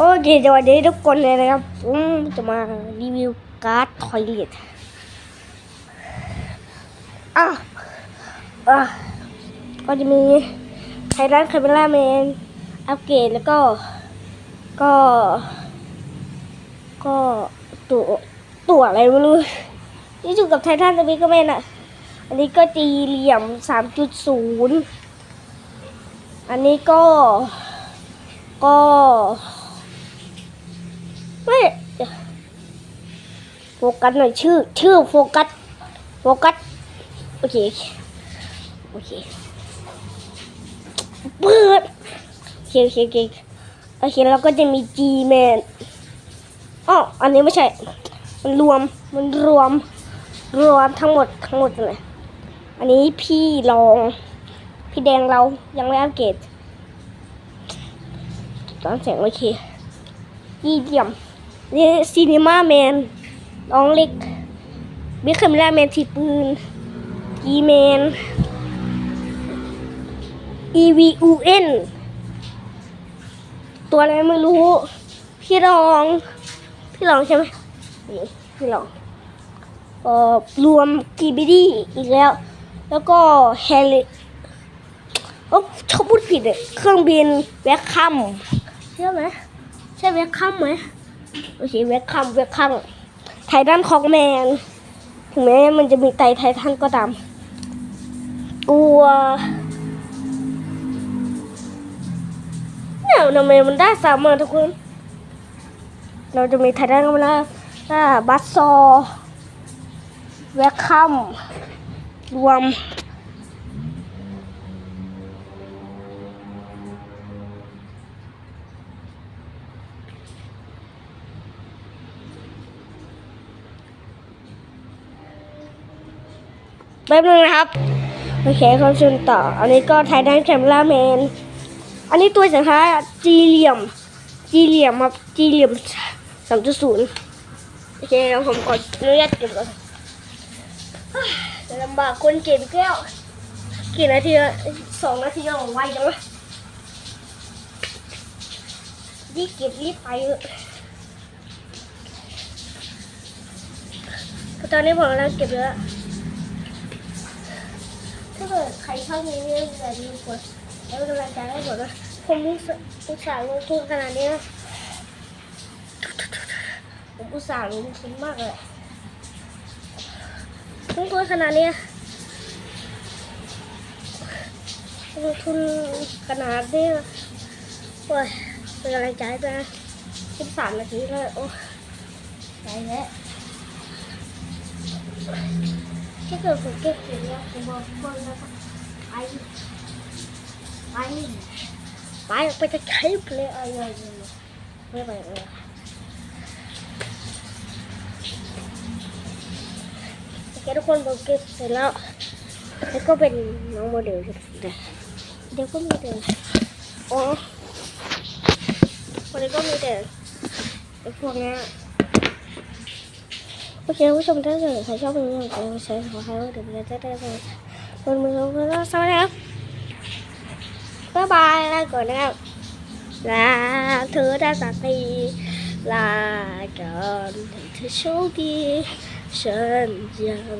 โอเคสวัสดีทุกคนเลยนะครับผมจะมารีวิวการ์ดทอยเลทอะอะก็จะมีไทรันคาเมล่าแมนอัปเกรดแล้วก็ ก็ ก็ตัวตัวอะไรไม่รู้ที่อยู่กับไททันสปีกเกอร์แมนอะ อันนี้ก็จีเหลี่ยมสามจุดศูนย์อันนี้ก็ก็ โฟกัสหน่อยชื่อ ชื่อโฟกัส โฟกัส โอเค โอเค เปิดโอเคโอเคโอเคโอเคแล้วก็จะมี G man อ๋ออันนี้ไม่ใช่ มันรวม มันรวม รวมทั้งหมดทั้งหมดเลย อันนี้พี่รอง พี่แดงเรายังไม่อัปเกรดตอนเสียงโอเคยี่เดียมนี่ซีนีมาแมน น้องเล็กบิ๊กคาเมล่าแมนทีปืนกีแมน EVUN ตัวอะไรไม่รู้ พี่รอง พี่รองใช่ไหมนี่พี่รองเอ่อรวมกีบีดี้อีกแล้ว แล้วก็แฮลิโอ้ชอบพูดผิดเลยเครื่องบินแวคคัมใช่ไหมใช่แวคคัมไหมโอเคแวคคัมแวคคัม ไททันคอกแมน ถึงแม้มันจะมีไตไททันก็ตามตัวเนี่ยทำไมมันได้สามมาทุกคน เราจะมีไททันก็มาแล้วบัสซอแวคคัมรวม แป๊บนึงนะครับ โอเคเขาชนต่อ อันนี้ก็ไททันแคมราแมน อันนี้ตัวสินค้าจีเหลี่ยม จีเหลี่ยมครับจีเหลี่ยมสามจุดศูนย์โอเคเดี๋ยวผมกดอนุญาตเก็บก่อนจะลำบากคนเก็บอีกแล้ว กี่นาทีละสองนาทีแล้วไวจังวะรีบเก็บรีบไปเถอะตอนนี้ผมกำลังเก็บแล้วาเกิดใคร ชอบนี้เนี่ยอย่าลืมกดแล้วกำลังใจให้ผมนะผมอุตส่าห์อุตส่าห์ลงทุนขนาดนี้นะผมอุตส่าห์ลงทุนมากเลยลงทุนขนาดนี้ลงทุนขนาดนี้โอ้ยเป็นกำลังใจด้วยนะสิบสามนาทีเลยโอ้ยใจแล้วถ้าเกิดผมเก็บเสร็จแล้วผมบอกคนแล้วก็ ไป ไป ไปไปจะใช้เพลยอะไรเลยไม่ไปเลยโอเคทุกคนผมเก็บเสร็จแล้ว แล้วก็เป็นน้องโมเดลเดี๋ยวเดี๋ยวก็มีแต่โอ้วันนี้ก็มีแต่ไอ้พวกเนี้ยโอเคผู้ชมถ้าเกิดใครชอบเพลงนี้ก็ใช้ขอให้ว่าเดี๋ยวเราจะได้ไป คนมือของเราสวัสดีครับบ๊ายบายลาก่อนนะครับลาเธอได้สักทีลาก่อนให้เธอโชคดีฉันยัง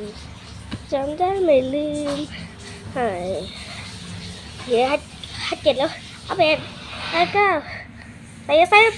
จำได้ไม่ลืมให้เดี๋ยวให้ให้เจ็ดแล้วเอาเป็นแล้วก็ไปเซฟ